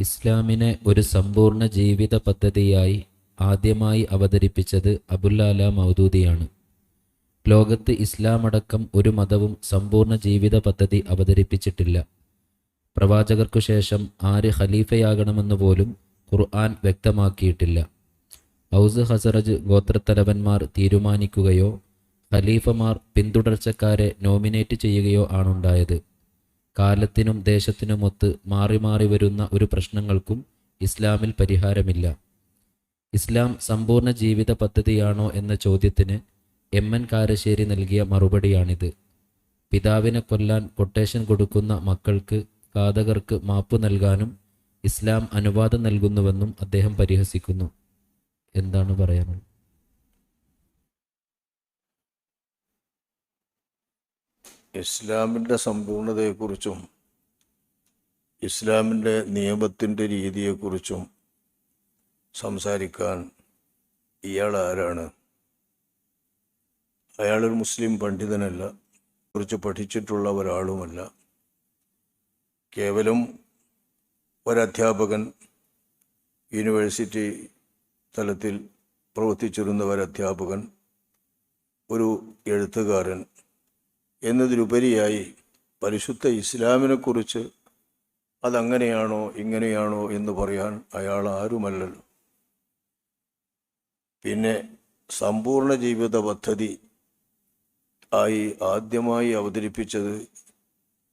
ഇസ്ലാമിനെ ഒരു സമ്പൂർണ ജീവിത പദ്ധതിയായി ആദ്യമായി അവതരിപ്പിച്ചത് അബുല്ലാല മൗദൂദിയാണ്. ലോകത്ത് ഇസ്ലാമടക്കം ഒരു മതവും സമ്പൂർണ ജീവിത പദ്ധതി അവതരിപ്പിച്ചിട്ടില്ല. പ്രവാചകർക്കു ശേഷം ആര് ഖലീഫയാകണമെന്ന് പോലും ഖുർആൻ വ്യക്തമാക്കിയിട്ടില്ല. ഔസ് ഹസറജ് ഗോത്രത്തലവന്മാർ തീരുമാനിക്കുകയോ ഖലീഫമാർ പിന്തുടർച്ചക്കാരെ നോമിനേറ്റ് ചെയ്യുകയോ ആണുണ്ടായത്. കാലത്തിനും ദേശത്തിനുമൊത്ത് മാറി മാറി വരുന്ന ഒരു പ്രശ്നങ്ങൾക്കും ഇസ്ലാമിൽ പരിഹാരമില്ല. ഇസ്ലാം സമ്പൂർണ ജീവിത പദ്ധതിയാണോ എന്ന ചോദ്യത്തിന് എം എൻ കാരശ്ശേരി നൽകിയ മറുപടിയാണിത്. പിതാവിനെ കൊല്ലാൻ കൊട്ടേഷൻ കൊടുക്കുന്ന മക്കൾക്ക് ഘാതകർക്ക് മാപ്പ് നൽകാനും ഇസ്ലാം അനുവാദം നൽകുന്നുവെന്നും അദ്ദേഹം പരിഹസിക്കുന്നു. എന്താണ് പറയാനുള്ളത്? ഇസ്ലാമിന്റെ സമ്പൂർണതയെക്കുറിച്ചും ഇസ്ലാമിന്റെ നിയമത്തിന്റെ രീതിയെക്കുറിച്ചും സംസാരിക്കാൻ ഇയാൾ ആരാണ്? അയാളൊരു മുസ്ലിം പണ്ഡിതനല്ല കുറിച്ച് പഠിച്ചിട്ടുള്ള ഒരാളുമല്ല. കേവലം ഒരധ്യാപകൻ യൂണിവേഴ്സിറ്റി തലത്തിൽ പ്രവർത്തിച്ചിരുന്ന ഒരധ്യാപകൻ ഒരു എഴുത്തുകാരൻ എന്നതിലുപരിയായി പരിശുദ്ധ ഇസ്ലാമിനെക്കുറിച്ച് അതങ്ങനെയാണോ ഇങ്ങനെയാണോ എന്ന് പറയാൻ അയാൾ ആരുമല്ലല്ലോ പിന്നെ സമ്പൂർണ ജീവിത പദ്ധതി ആയി ആദ്യമായി അവതരിപ്പിച്ചത്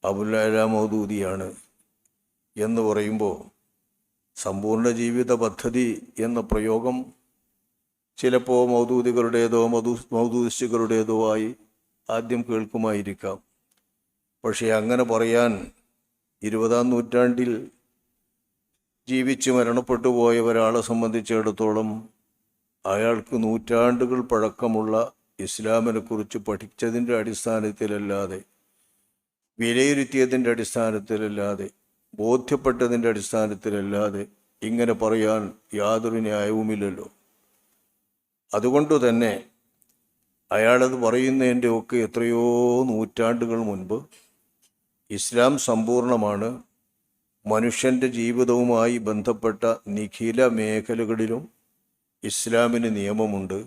അബുല്ല മൗദൂദിയാണ് എന്ന് പറയുമ്പോൾ സമ്പൂർണ ജീവിത പദ്ധതി എന്ന പ്രയോഗം ചിലപ്പോൾ മൗദൂദികളുടേതോ മധു മൗദൂദിസ്റ്റുകളുടേതോ ആയി ആദ്യം കേൾക്കുമായിരിക്കാം. പക്ഷേ അങ്ങനെ പറയാൻ ഇരുപതാം നൂറ്റാണ്ടിൽ ജീവിച്ച് മരണപ്പെട്ടു പോയ ഒരാളെ സംബന്ധിച്ചിടത്തോളം അയാൾക്ക് നൂറ്റാണ്ടുകൾ പഴക്കമുള്ള ഇസ്ലാമിനെക്കുറിച്ച് പഠിച്ചതിന്റെ അടിസ്ഥാനത്തിലല്ലാതെ വിലയിരുത്തിയതിന്റെ അടിസ്ഥാനത്തിലല്ലാതെ ബോധ്യപ്പെട്ടതിന്റെ അടിസ്ഥാനത്തിലല്ലാതെ ഇങ്ങനെ പറയാൻ യാതൊരു ന്യായവുമില്ലല്ലോ. അതുകൊണ്ട് തന്നെ അയാളത് പറയുന്നതിന്റെ ഒക്കെ എത്രയോ നൂറ്റാണ്ടുകൾ മുൻപ് ഇസ്ലാം സമ്പൂർണമാണ്. മനുഷ്യന്റെ ജീവിതവുമായി ബന്ധപ്പെട്ട നിഖില മേഖലകളിലും ഇസ്ലാമിന് നിയമമുണ്ട്.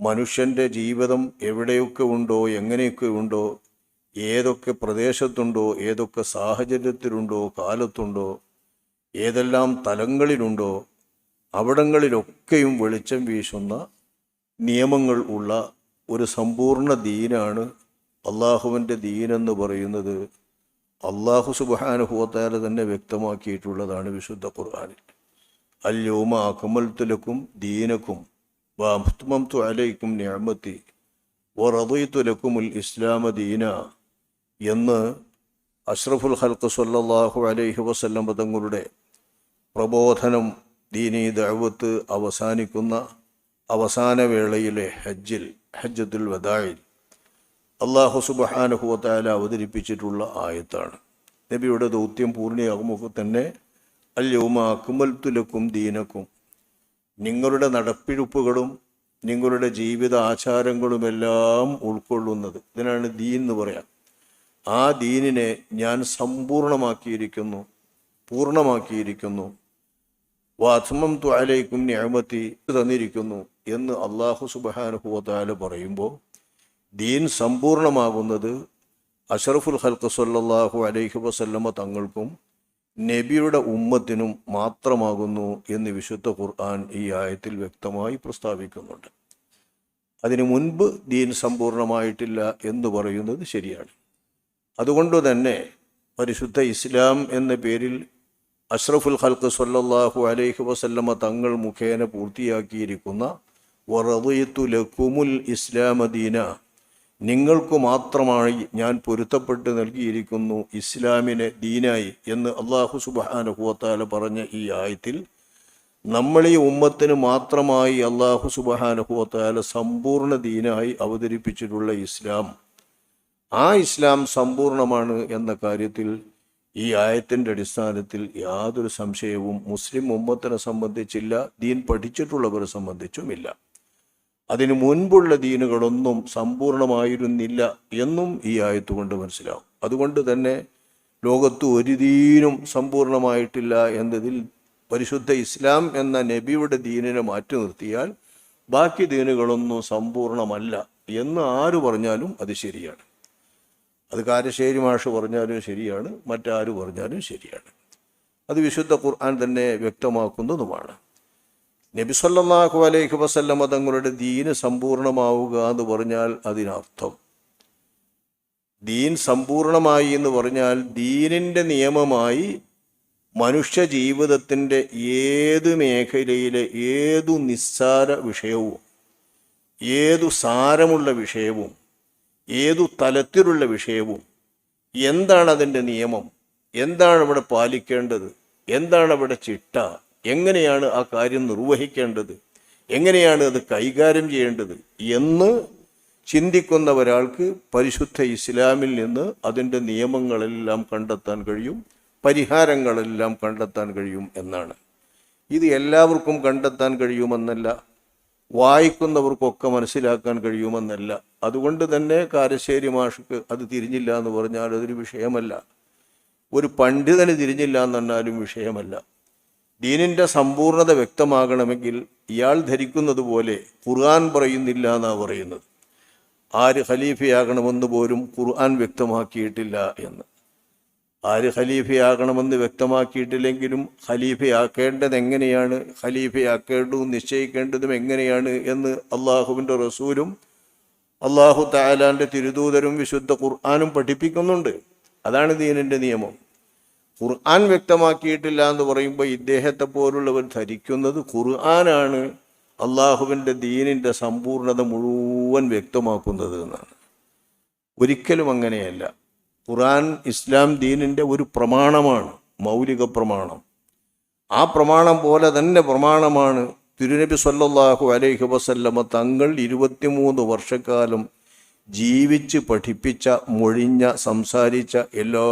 മനുഷ്യന്റെ ജീവിതം എവിടെയൊക്കെ ഉണ്ടോ എങ്ങനെയൊക്കെ ഉണ്ടോ ഏതൊക്കെ പ്രദേശത്തുണ്ടോ ഏതൊക്കെ സാഹചര്യത്തിലുണ്ടോ കാലത്തുണ്ടോ ഏതെല്ലാം തലങ്ങളിലുണ്ടോ അവിടങ്ങളിലൊക്കെയും വെളിച്ചം വീശുന്ന നിയമങ്ങൾ ഉള്ള ഒരു സമ്പൂർണ ദീനാണ് അള്ളാഹുവിന്റെ ദീനെന്ന് പറയുന്നത് അള്ളാഹു സുബാനുഭവത്താല തന്നെ വ്യക്തമാക്കിയിട്ടുള്ളതാണ് വിശുദ്ധ ഖുർആാനിൽ. അല്യോമ അക്കമൽത്തുലക്കും ദീനക്കും വാമുത്മംതു അലൈക്കും ഞാമത്തി വറദീത്തുലക്കുമുൽ ഇസ്ലാമ ദീന എന്ന് അഷ്റഫുൽ ഹൽക്ക് സല്ലാഹു അലൈഹി വസല്ലം തങ്ങളുടെ പ്രബോധനം ദീനീ ദഅവത്ത് അവസാനിക്കുന്ന അവസാന വേളയിലെ ഹജ്ജിൽ ഹജ്ജത്തുൽ വദായിൽ അള്ളാഹു സുബഹാനുഹുവത്താല അവതരിപ്പിച്ചിട്ടുള്ള ആയത്താണ്. നബിയുടെ ദൗത്യം പൂർണയാകുമ്പോൾ തന്നെ അല്യവുമ അക്കുമൽത്തുലക്കും ദീനക്കും. നിങ്ങളുടെ നടപ്പിഴുപ്പുകളും നിങ്ങളുടെ ജീവിത ആചാരങ്ങളുമെല്ലാം ഉൾക്കൊള്ളുന്നത്. ഇതിനാണ് ദീൻ എന്ന് പറയാം. ആ ദീനിനെ ഞാൻ സമ്പൂർണമാക്കിയിരിക്കുന്നു പൂർണമാക്കിയിരിക്കുന്നു വാത്മം ത്വാലയ്ക്കും ഞാമത്തി തന്നിരിക്കുന്നു എന്ന് അള്ളാഹു സുബാനുഹുവത്താല പറയുമ്പോൾ ദീൻ സമ്പൂർണമാകുന്നത് അഷറഫുൽ ഹൽക്ക് സല്ലാഹു അലൈഹി വസല്ലമ തങ്ങൾക്കും നബിയുടെ ഉമ്മത്തിനും മാത്രമാകുന്നു എന്ന് വിശുദ്ധ ഖുർആൻ ഈ ആയത്തിൽ വ്യക്തമായി പ്രസ്താവിക്കുന്നുണ്ട്. അതിനു മുൻപ് ദീൻ സമ്പൂർണമായിട്ടില്ല എന്ന് പറയുന്നത് ശരിയാണ്. അതുകൊണ്ട് തന്നെ പരിശുദ്ധ ഇസ്ലാം എന്ന പേരിൽ അഷ്റഫുൽ ഖൽക്ക് സല്ലല്ലാഹു അലൈഹി വസല്ലമ തങ്ങൾ മുഖേന പൂർത്തിയാക്കിയിരിക്കുന്ന വറദയത്തു ലക്കുമുൽ ഇസ്ലാമദീന നിങ്ങൾക്ക് മാത്രമായി ഞാൻ പൊരുത്തപ്പെട്ട് നൽകിയിരിക്കുന്നു ഇസ്ലാമിനെ ദീനായി എന്ന് അള്ളാഹു സുബഹാനുഹുവത്താല പറഞ്ഞ ഈ ആയത്തിൽ നമ്മൾ ഈ ഉമ്മത്തിന് മാത്രമായി അള്ളാഹു സുബഹാനുഹുവത്താല സമ്പൂർണ ദീനായി അവതരിപ്പിച്ചിട്ടുള്ള ഇസ്ലാം. ആ ഇസ്ലാം സമ്പൂർണമാണ് എന്ന കാര്യത്തിൽ ഈ ആയത്തിന്റെ അടിസ്ഥാനത്തിൽ യാതൊരു സംശയവും മുസ്ലിം ഉമ്മത്തിനെ സംബന്ധിച്ചില്ല ദീൻ പഠിച്ചിട്ടുള്ളവരെ സംബന്ധിച്ചുമില്ല. അതിനു മുൻപുള്ള ദീനുകളൊന്നും സമ്പൂർണമായിരുന്നില്ല എന്നും ഈ ആയത്ത് കൊണ്ട് മനസ്സിലാവും. അതുകൊണ്ട് തന്നെ ലോകത്ത് ഒരു ദീനും സമ്പൂർണമായിട്ടില്ല എന്നതിൽ പരിശുദ്ധ ഇസ്ലാം എന്ന നബിയുടെ ദീനിനെ മാറ്റി നിർത്തിയാൽ ബാക്കി ദീനുകളൊന്നും സമ്പൂർണമല്ല എന്ന് ആര് പറഞ്ഞാലും അത് ശരിയാണ്. അത് കാരശ്ശേരി മാഷ് പറഞ്ഞാലും ശരിയാണ് മറ്റാര് പറഞ്ഞാലും ശരിയാണ്. അത് വിശുദ്ധ ഖുർആൻ തന്നെ വ്യക്തമാക്കുന്നതുമാണ്. നബി സല്ലല്ലാഹു അലൈഹി വസല്ലമ തങ്ങളുടെ ദീന് സമ്പൂർണമാവുക എന്ന് പറഞ്ഞാൽ അതിനർത്ഥം. ദീൻ സമ്പൂർണമായി എന്ന് പറഞ്ഞാൽ ദീനിന്റെ നിയമമായി മനുഷ്യ ജീവിതത്തിന്റെ ഏത് മേഖലയിലെ ഏതു നിസ്സാര വിഷയവും ഏതു സാരമുള്ള വിഷയവും ഏതു തലത്തിലുള്ള വിഷയവും എന്താണ് അതിന്റെ നിയമം എന്താണ് അവിടെ പാലിക്കേണ്ടത് എന്താണ് അവിടെ ചിട്ട എങ്ങനെയാണ് ആ കാര്യം നിർവഹിക്കേണ്ടത് എങ്ങനെയാണ് അത് കൈകാര്യം ചെയ്യേണ്ടത് എന്ന് ചിന്തിക്കുന്ന ഒരാൾക്ക് പരിശുദ്ധ ഇസ്ലാമിൽ നിന്ന് അതിന്റെ നിയമങ്ങളെല്ലാം കണ്ടെത്താൻ കഴിയും പരിഹാരങ്ങളെല്ലാം കണ്ടെത്താൻ കഴിയും എന്നാണ്. ഇത് എല്ലാവർക്കും കണ്ടെത്താൻ കഴിയുമെന്നല്ല വായിക്കുന്നവർക്കൊക്കെ മനസ്സിലാക്കാൻ കഴിയുമെന്നല്ല. അതുകൊണ്ട് തന്നെ കാരശ്ശേരി മാഷക്ക് അത് തിരിഞ്ഞില്ല എന്ന് പറഞ്ഞാൽ അതൊരു വിഷയമല്ല. ഒരു പണ്ഡിതന് തിരിഞ്ഞില്ല എന്ന് പറഞ്ഞാലും വിഷയമല്ല. ദീനിന്റെ സമ്പൂർണത വ്യക്തമാകണമെങ്കിൽ ഇയാൾ ധരിക്കുന്നത് പോലെ ഖുർആൻ പറയുന്നില്ല എന്നാണ് പറയുന്നത്. ആര് ഖലീഫയാകണമെന്ന് പോലും ഖുർആൻ വ്യക്തമാക്കിയിട്ടില്ല എന്ന്. ആര് ഖലീഫയാകണമെന്ന് വ്യക്തമാക്കിയിട്ടില്ലെങ്കിലും ഖലീഫയാക്കേണ്ടത് എങ്ങനെയാണ്? ഖലീഫയാക്കേണ്ടതും നിശ്ചയിക്കേണ്ടതും എങ്ങനെയാണ് എന്ന് അള്ളാഹുവിന്റെ റസൂലും അള്ളാഹു താലാന്റെ തിരുദൂതരും വിശുദ്ധ ഖുർആാനും പഠിപ്പിക്കുന്നുണ്ട്. അതാണ് ദീനിന്റെ നിയമം. ഖുർആൻ വ്യക്തമാക്കിയിട്ടില്ല എന്ന് പറയുമ്പോൾ ഇദ്ദേഹത്തെ പോലുള്ളവർ ധരിക്കുന്നത് ഖുർആനാണ്. അള്ളാഹുവിന്റെ ദീനിന്റെ സമ്പൂർണത മുഴുവൻ വ്യക്തമാക്കുന്നത് എന്നാണ്. ഒരിക്കലും അങ്ങനെയല്ല. ഖുർആൻ ഇസ്ലാം ദീനിന്റെ ഒരു പ്രമാണമാണ് മൗലിക പ്രമാണം. ആ പ്രമാണം പോലെ തന്നെ പ്രമാണമാണ് തിരുനബി സല്ലാഹു അലൈഹി വസല്ലമ തങ്ങൾ ഇരുപത്തിമൂന്ന് വർഷക്കാലം ജീവിച്ച് പഠിപ്പിച്ച മൊഴിഞ്ഞ സംസാരിച്ച എല്ലാ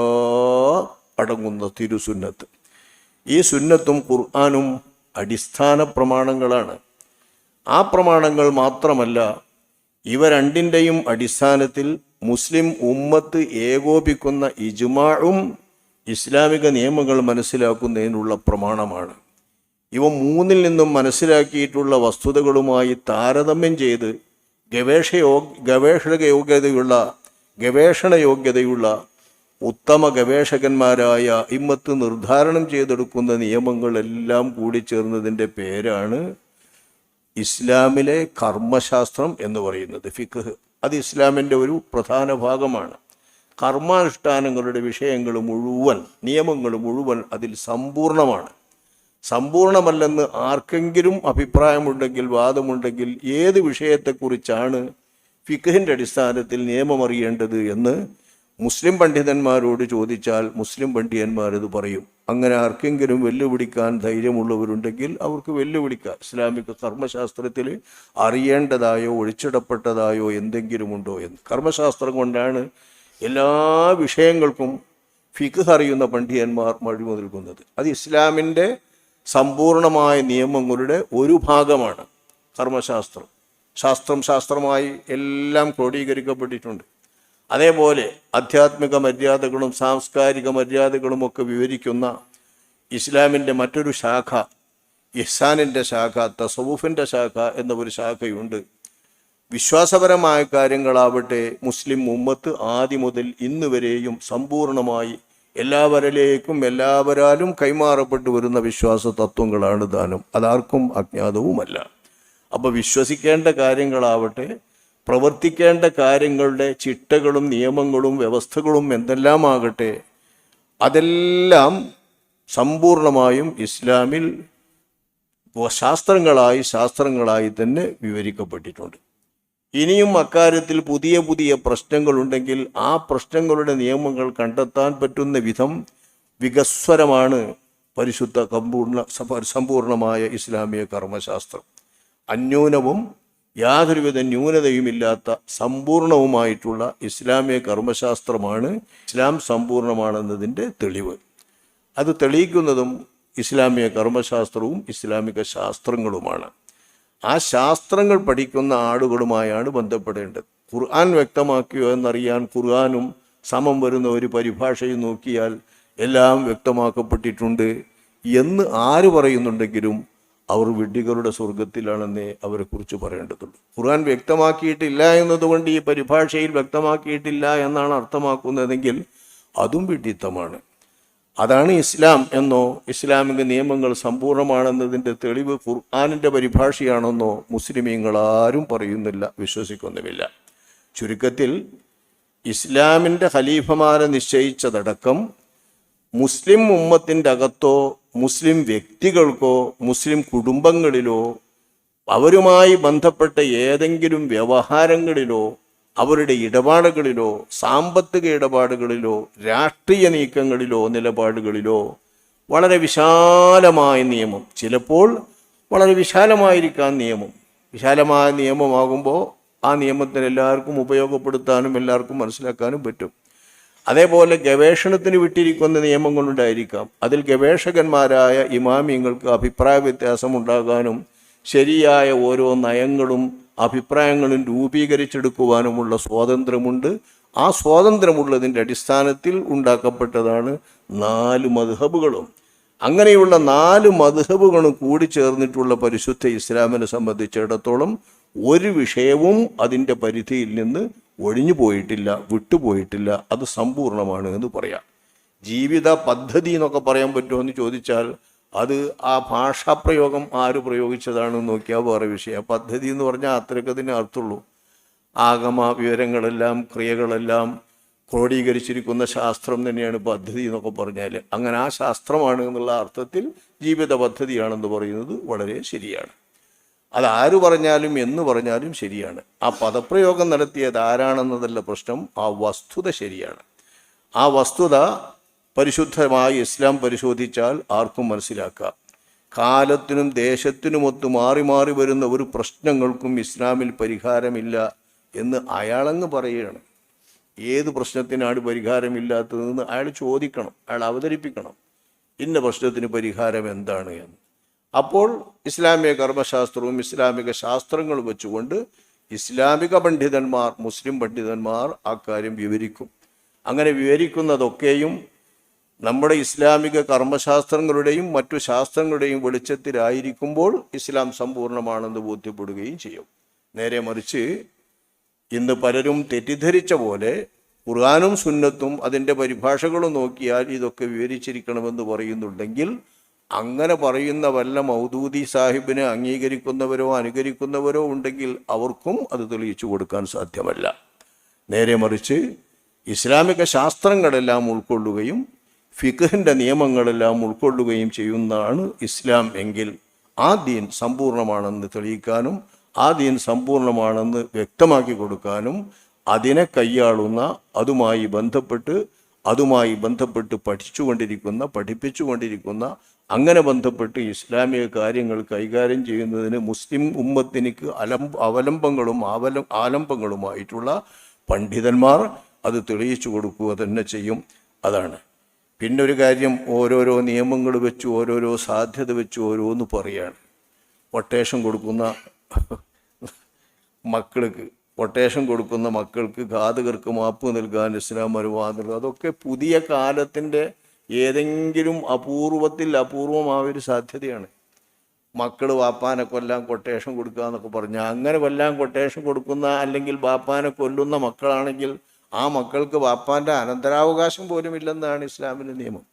അടങ്ങുന്ന തിരുസുന്നത്ത്. ഈ സുന്നത്തും ഖുർആാനും അടിസ്ഥാന പ്രമാണങ്ങളാണ്. ആ പ്രമാണങ്ങൾ മാത്രമല്ല ഇവ രണ്ടിന്റെയും അടിസ്ഥാനത്തിൽ മുസ്ലിം ഉമ്മത്ത് ഏകോപിക്കുന്ന ഇജ്മാഉം ഇസ്ലാമിക നിയമങ്ങൾ മനസ്സിലാക്കുന്നതിനുള്ള പ്രമാണമാണ്. ഇവ മൂന്നിൽ നിന്നും മനസ്സിലാക്കിയിട്ടുള്ള വസ്തുതകളുമായി താരതമ്യം ചെയ്ത് ഗവേഷയോ ഗവേഷക യോഗ്യതയുള്ള ഗവേഷണ യോഗ്യതയുള്ള ഉത്തമ ഗവേഷകന്മാരായ ഇമ്മത്ത് നിർദ്ധാരണം ചെയ്തെടുക്കുന്ന നിയമങ്ങളെല്ലാം കൂടി ചേർന്നതിന്റെ പേരാണ് ഇസ്ലാമിലെ കർമ്മശാസ്ത്രം എന്ന് പറയുന്നത് ഫിഖ്. അത് ഇസ്ലാമിന്റെ ഒരു പ്രധാന ഭാഗമാണ്. കർമാനുഷ്ഠാനങ്ങളുടെ വിഷയങ്ങൾ മുഴുവൻ നിയമങ്ങൾ മുഴുവൻ അതിൽ സമ്പൂർണമാണ്. സമ്പൂർണമല്ലെന്ന് ആർക്കെങ്കിലും അഭിപ്രായമുണ്ടെങ്കിൽ വാദമുണ്ടെങ്കിൽ ഏത് വിഷയത്തെക്കുറിച്ചാണ് ഫിഖിന്റെ അടിസ്ഥാനത്തിൽ നിയമം അറിയേണ്ടത് എന്ന് മുസ്ലിം പണ്ഡിതന്മാരോട് ചോദിച്ചാൽ മുസ്ലിം പണ്ഡിതന്മാർ ഇത് പറയും. അങ്ങനെ ആർക്കെങ്കിലും വെല്ലുവിളിക്കാൻ ധൈര്യമുള്ളവരുണ്ടെങ്കിൽ അവർക്ക് വെല്ലുവിളിക്കാം. ഇസ്ലാമിക കർമ്മശാസ്ത്രത്തിൽ അറിയേണ്ടതായോ ഒഴിച്ചിടപ്പെട്ടതായോ എന്തെങ്കിലും ഉണ്ടോ എന്ന്. കർമ്മശാസ്ത്രം കൊണ്ടാണ് എല്ലാ വിഷയങ്ങൾക്കും ഫിഖ് അറിയുന്ന പണ്ഡിതന്മാർ മഴി നൽകുന്നത് അത് ഇസ്ലാമിന്റെ സമ്പൂർണമായ നിയമങ്ങളുടെ ഒരു ഭാഗമാണ് കർമ്മശാസ്ത്രം. ശാസ്ത്രം ശാസ്ത്രമായി എല്ലാം ക്രോഡീകരിക്കപ്പെട്ടിട്ടുണ്ട്. അതേപോലെ ആധ്യാത്മിക മര്യാദകളും സാംസ്കാരിക മര്യാദകളും ഒക്കെ വിവരിക്കുന്ന ഇസ്ലാമിന്റെ മറ്റൊരു ശാഖ ഇഹ്സാനിന്റെ ശാഖ തസവൂഫിന്റെ ശാഖ എന്നൊരു ശാഖയുണ്ട്. വിശ്വാസപരമായ കാര്യങ്ങളാവട്ടെ മുസ്ലിം ഉമ്മത്ത് ആദ്യം മുതൽ ഇന്ന് വരെയും സമ്പൂർണമായി എല്ലാവരിലേക്കും എല്ലാവരാലും കൈമാറപ്പെട്ടു വരുന്ന വിശ്വാസ തത്വങ്ങളാണ് ദാനം. അതാർക്കും അജ്ഞാതവുമല്ല. അപ്പോൾ വിശ്വസിക്കേണ്ട കാര്യങ്ങളാവട്ടെ പ്രവർത്തിക്കേണ്ട കാര്യങ്ങളുടെ ചിട്ടകളും നിയമങ്ങളും വ്യവസ്ഥകളും എന്തെല്ലാമാകട്ടെ അതെല്ലാം സമ്പൂർണമായും ഇസ്ലാമിൽ ശാസ്ത്രങ്ങളായി ശാസ്ത്രങ്ങളായി തന്നെ വിവരിക്കപ്പെട്ടിട്ടുണ്ട്. ഇനിയും അക്കാര്യത്തിൽ പുതിയ പുതിയ പ്രശ്നങ്ങളുണ്ടെങ്കിൽ ആ പ്രശ്നങ്ങളുടെ നിയമങ്ങൾ കണ്ടെത്താൻ പറ്റുന്ന വിധം വികസ്വരമാണ് പരിശുദ്ധ സമ്പൂർണ സമ്പൂർണമായ ഇസ്ലാമിക കർമ്മശാസ്ത്രം. അന്യൂനവും യാതൊരുവിധ ന്യൂനതയുമില്ലാത്ത സമ്പൂർണവുമായിട്ടുള്ള ഇസ്ലാമിക കർമ്മശാസ്ത്രമാണ്. ഇസ്ലാം സമ്പൂർണമാണെന്നതിന്റെ തെളിവ്. അത് തെളിയിക്കുന്നതും ഇസ്ലാമിക കർമ്മശാസ്ത്രവും ഇസ്ലാമിക ശാസ്ത്രങ്ങളുമാണ്. ആ ശാസ്ത്രങ്ങൾ പഠിക്കുന്ന ആളുകളുമായാണ് ബന്ധപ്പെടേണ്ടത്. ഖുർആൻ വ്യക്തമാക്കിയോ എന്നറിയാൻ ഖുർആാനും സമം വരുന്ന ഒരു പരിഭാഷയും നോക്കിയാൽ എല്ലാം വ്യക്തമാക്കപ്പെട്ടിട്ടുണ്ട് എന്ന് ആര് പറയുന്നുണ്ടെങ്കിലും അവർ വിഡ്ഢികളുടെ സ്വർഗത്തിലാണെന്നേ അവരെക്കുറിച്ച് പറയേണ്ടതുള്ളൂ. ഖുർആൻ വ്യക്തമാക്കിയിട്ടില്ല എന്നതുകൊണ്ട് ഈ പരിഭാഷയിൽ വ്യക്തമാക്കിയിട്ടില്ല എന്നാണ് അർത്ഥമാക്കുന്നതെങ്കിൽ അതും വിഡ്ഢിത്തമാണ്. അതാണ് ഇസ്ലാം എന്നോ ഇസ്ലാമിക നിയമങ്ങൾ സമ്പൂർണമാണെന്നതിന്റെ തെളിവ് ഖുർആാനിന്റെ പരിഭാഷയാണെന്നോ മുസ്ലിമീങ്ങൾ ആരും പറയുന്നില്ല വിശ്വസിക്കുന്നുമില്ല. ചുരുക്കത്തിൽ ഇസ്ലാമിന്റെ ഖലീഫമാരെ നിശ്ചയിച്ചതടക്കം മുസ്ലിം ഉമ്മത്തിന്റെ അകത്തോ മുസ്ലിം വ്യക്തികൾക്കോ മുസ്ലിം കുടുംബങ്ങളിലോ അവരുമായി ബന്ധപ്പെട്ട ഏതെങ്കിലും വ്യവഹാരങ്ങളിലോ അവരുടെ ഇടപാടുകളിലോ സാമ്പത്തിക ഇടപാടുകളിലോ രാഷ്ട്രീയ നീക്കങ്ങളിലോ നിലപാടുകളിലോ വളരെ വിശാലമായ നിയമം. ചിലപ്പോൾ വളരെ വിശാലമായിരിക്കാം നിയമം. വിശാലമായ നിയമമാകുമ്പോൾ ആ നിയമത്തിന് എല്ലാവർക്കും ഉപയോഗപ്പെടുത്താനും എല്ലാവർക്കും മനസ്സിലാക്കാനും പറ്റും. അതേപോലെ ഗവേഷണത്തിന് വിട്ടിരിക്കുന്ന നിയമങ്ങളുണ്ടായിരിക്കാം അതിൽ ഗവേഷകന്മാരായ ഇമാമിയങ്ങൾക്ക് അഭിപ്രായ വ്യത്യാസം ഉണ്ടാകാനും ശരിയായ ഓരോ നയങ്ങളും അഭിപ്രായങ്ങളും രൂപീകരിച്ചെടുക്കുവാനുമുള്ള സ്വാതന്ത്ര്യമുണ്ട്. ആ സ്വാതന്ത്ര്യമുള്ളതിന്റെ അടിസ്ഥാനത്തിൽ ഉണ്ടാക്കപ്പെട്ടതാണ് നാല് മധുഹബുകളും അങ്ങനെയുള്ള നാല് മധുഹബുകളും കൂടി ചേർന്നിട്ടുള്ള പരിശുദ്ധ ഇസ്ലാമിനെ സംബന്ധിച്ചിടത്തോളം ഒരു വിഷയവും അതിന്റെ പരിധിയിൽ നിന്ന് ഒഴിഞ്ഞു പോയിട്ടില്ല വിട്ടുപോയിട്ടില്ല അത് സമ്പൂർണമാണ് എന്ന് പറയാം. ജീവിത പദ്ധതി എന്നൊക്കെ പറയാൻ പറ്റുമോ എന്ന് ചോദിച്ചാൽ അത് ആ ഭാഷാപ്രയോഗം ആര് പ്രയോഗിച്ചതാണെന്ന് നോക്കിയാൽ വേറെ വിഷയം. പദ്ധതി എന്ന് പറഞ്ഞാൽ അത്രയ്ക്ക് തന്നെ അർത്ഥമുള്ളൂ. ആഗമ വിവരങ്ങളെല്ലാം ക്രിയകളെല്ലാം ക്രോഡീകരിച്ചിരിക്കുന്ന ശാസ്ത്രം തന്നെയാണ് പദ്ധതി എന്നൊക്കെ പറഞ്ഞാൽ അങ്ങനെ ആ ശാസ്ത്രമാണ് എന്നുള്ള അർത്ഥത്തിൽ ജീവിത പദ്ധതിയാണെന്ന് പറയുന്നത് വളരെ ശരിയാണ്. അത് ആര് പറഞ്ഞാലും എന്ന് പറഞ്ഞാലും ശരിയാണ്. ആ പദപ്രയോഗം നടത്തിയത് ആരാണെന്നതല്ല പ്രശ്നം ആ വസ്തുത ശരിയാണ്. ആ വസ്തുത പരിശുദ്ധമായി ഇസ്ലാം പരിശോധിച്ചാൽ ആർക്കും മനസ്സിലാക്കാം. കാലത്തിനും ദേശത്തിനുമൊത്ത് മാറി മാറി വരുന്ന ഒരു പ്രശ്നങ്ങൾക്കും ഇസ്ലാമിൽ പരിഹാരമില്ല എന്ന് അയാളങ്ങ് പറയുകയാണ്. ഏത് പ്രശ്നത്തിനാണ് പരിഹാരമില്ലാത്തതെന്ന് അയാൾ ചോദിക്കണം അയാൾ അവതരിപ്പിക്കണം. ഇന്ന പ്രശ്നത്തിന് പരിഹാരം എന്താണ് എന്ന്. അപ്പോൾ ഇസ്ലാമിക കർമ്മശാസ്ത്രവും ഇസ്ലാമിക ശാസ്ത്രങ്ങളും വെച്ചുകൊണ്ട് ഇസ്ലാമിക പണ്ഡിതന്മാർ മുസ്ലിം പണ്ഡിതന്മാർ ആ കാര്യം വിവരിക്കും. അങ്ങനെ വിവരിക്കുന്നതൊക്കെയും നമ്മുടെ ഇസ്ലാമിക കർമ്മശാസ്ത്രങ്ങളുടെയും മറ്റു ശാസ്ത്രങ്ങളുടെയും വെളിച്ചത്തിലായിരിക്കുമ്പോൾ ഇസ്ലാം സമ്പൂർണമാണെന്ന് ബോധ്യപ്പെടുകയും ചെയ്യും. നേരെ മറിച്ച് ഇന്ന് പലരും തെറ്റിദ്ധരിച്ച പോലെ ഖുർആാനും സുന്നത്തും അതിന്റെ പരിഭാഷകളും നോക്കിയാൽ ഇതൊക്കെ വിവരിച്ചിരിക്കണമെന്ന് പറയുന്നുണ്ടെങ്കിൽ അങ്ങനെ പറയുന്ന വല്ല മൗദൂദി സാഹിബിനെ അംഗീകരിക്കുന്നവരോ അനുകരിക്കുന്നവരോ ഉണ്ടെങ്കിൽ അവർക്കും അത് തെളിയിച്ചു കൊടുക്കാൻ സാധ്യമല്ല. നേരെ മറിച്ച് ഇസ്ലാമിക ശാസ്ത്രങ്ങളെല്ലാം ഉൾക്കൊള്ളുകയും ഫിഖിന്റെ നിയമങ്ങളെല്ലാം ഉൾക്കൊള്ളുകയും ചെയ്യുന്നതാണ് ഇസ്ലാം എങ്കിൽ ആ ദീൻ സമ്പൂർണമാണെന്ന് തെളിയിക്കാനും ആ ദീൻ സമ്പൂർണമാണെന്ന് വ്യക്തമാക്കി കൊടുക്കാനും അതിനെ കൈയാളുന്ന അതുമായി ബന്ധപ്പെട്ട് അതുമായി ബന്ധപ്പെട്ട് പഠിച്ചുകൊണ്ടിരിക്കുന്ന പഠിപ്പിച്ചുകൊണ്ടിരിക്കുന്ന അങ്ങനെ ബന്ധപ്പെട്ട് ഇസ്ലാമിക കാര്യങ്ങൾ കൈകാര്യം ചെയ്യുന്നതിന് മുസ്ലിം ഉമ്മത്തിനിക്ക് അലം അവലംബങ്ങളും ആവല ആലംബങ്ങളുമായിട്ടുള്ള പണ്ഡിതന്മാർ അത് തെളിയിച്ചു കൊടുക്കുക തന്നെ ചെയ്യും. അതാണ്. പിന്നെ ഒരു കാര്യം ഓരോരോ നിയമങ്ങൾ വെച്ച് ഓരോരോ സാധ്യത വെച്ച് ഓരോന്ന് പറയാണ്. വട്ടേഷൻ കൊടുക്കുന്ന മക്കൾക്ക് കൊട്ടേഷൻ കൊടുക്കുന്ന മക്കൾക്ക് ഘാതകർക്ക് മാപ്പ് നൽകാൻ ഇസ്ലാം അനുവാദമുള്ളത് അതൊക്കെ പുതിയ കാലത്തിന്റെ ഏതെങ്കിലും അപൂർവത്തിൽ അപൂർവമായ ഒരു സാധ്യതയാണ്. മക്കൾ വാപ്പാനെ കൊല്ലാൻ കൊട്ടേഷൻ കൊടുക്കുക എന്നൊക്കെ പറഞ്ഞു അങ്ങനെ കൊല്ലാൻ കൊട്ടേഷൻ കൊടുക്കുന്ന അല്ലെങ്കിൽ വാപ്പാനെ കൊല്ലുന്ന മക്കളാണെങ്കിൽ ആ മക്കൾക്ക് വാപ്പാന്റെ അനന്തരാവകാശം പോലും ഇല്ലെന്നാണ് ഇസ്ലാമിന്റെ നിയമം.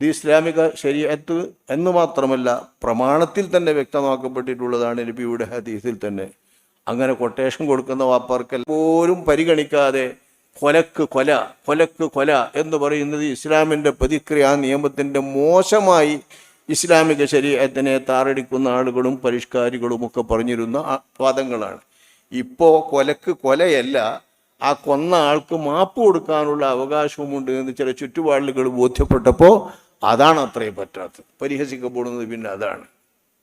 ഇത് ഇസ്ലാമിക ശരീഅത്ത് എന്ന് മാത്രമല്ല പ്രമാണത്തിൽ തന്നെ വ്യക്തമാക്കപ്പെട്ടിട്ടുള്ളതാണ് നബിയുടെ ഹദീസിൽ തന്നെ. അങ്ങനെ കൊട്ടേഷൻ കൊടുക്കുന്ന വാപ്പാർക്ക് പോലും പരിഗണിക്കാതെ കൊലക്ക് കൊല കൊലക്ക് കൊല എന്ന് പറയുന്നത് ഇസ്ലാമിന്റെ പ്രതിക്രിയ നിയമത്തിന്റെ മോശമായി ഇസ്ലാമിക ശരീരത്തിനെ താറടിക്കുന്ന ആളുകളും പരിഷ്കാരികളും ഒക്കെ പറഞ്ഞിരുന്ന വാദങ്ങളാണ്. ഇപ്പോൾ കൊലക്ക് കൊലയല്ല ആ കൊന്ന ആൾക്ക് മാപ്പ് കൊടുക്കാനുള്ള അവകാശവുമുണ്ട് എന്ന് ചില ചുറ്റുപാടുകൾ ബോധ്യപ്പെട്ടപ്പോൾ അതാണ് അത്രയും പറ്റാത്തത്. പരിഹസിക്കപ്പെടുന്നത് പിന്നെ അതാണ്.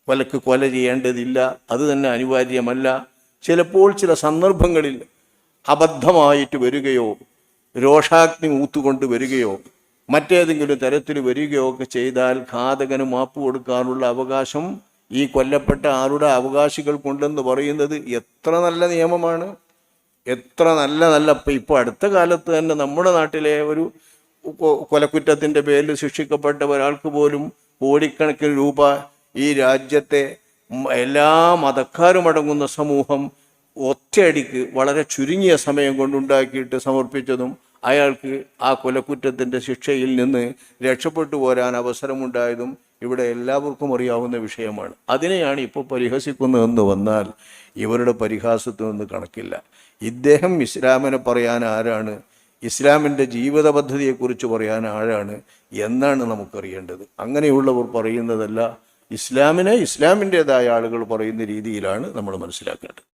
കൊലക്ക് കൊല ചെയ്യേണ്ടതില്ല അത് തന്നെ അനിവാര്യമല്ല. ചിലപ്പോൾ ചില സന്ദർഭങ്ങളിൽ അബദ്ധമായിട്ട് വരികയോ രോഷാഗ്നി ഊത്തുകൊണ്ട് വരികയോ മറ്റേതെങ്കിലും തരത്തിൽ വരികയോ ഒക്കെ ചെയ്താൽ ഘാതകന് മാപ്പ് കൊടുക്കാനുള്ള അവകാശം ഈ കൊല്ലപ്പെട്ട ആളുടെ അവകാശികൾക്കുണ്ടെന്ന് പറയുന്നത് എത്ര നല്ല നിയമമാണ്. എത്ര നല്ല നല്ല ഇപ്പം ഇപ്പോൾ അടുത്ത കാലത്ത് തന്നെ നമ്മുടെ നാട്ടിലെ ഒരു കൊലക്കുറ്റത്തിന്റെ പേരിൽ ശിക്ഷിക്കപ്പെട്ട ഒരാൾക്ക് പോലും കോടിക്കണക്കിന് രൂപ ഈ രാജ്യത്തെ എല്ലാ മതക്കാരും അടങ്ങുന്ന സമൂഹം ഒറ്റയടിക്ക് വളരെ ചുരുങ്ങിയ സമയം കൊണ്ടുണ്ടാക്കിയിട്ട് സമർപ്പിച്ചതും അയാൾക്ക് ആ കൊലക്കുറ്റത്തിന്റെ ശിക്ഷയിൽ നിന്ന് രക്ഷപ്പെട്ടു പോരാൻ അവസരമുണ്ടായതും ഇവിടെ എല്ലാവർക്കും അറിയാവുന്ന വിഷയമാണ്. അതിനെയാണ് ഇപ്പോൾ പരിഹസിക്കുന്നതെന്ന് വന്നാൽ ഇവരുടെ പരിഹാസത്തിനൊന്ന് കണക്കില്ല. ഇദ്ദേഹം ഇസ്ലാമിനെ പറയാൻ ആരാണ്? ഇസ്ലാമിന്റെ ജീവിത പദ്ധതിയെക്കുറിച്ച് പറയാൻ ആരാണ്? എന്നാണ് നമുക്കറിയേണ്ടത്. അങ്ങനെയുള്ളവർ പറയുന്നതല്ല ഇസ്ലാമിനെ ഇസ്ലാമിന്റെതായ ആളുകൾ പറയുന്ന രീതിയിലാണ് നമ്മൾ മനസ്സിലാക്കേണ്ടത്.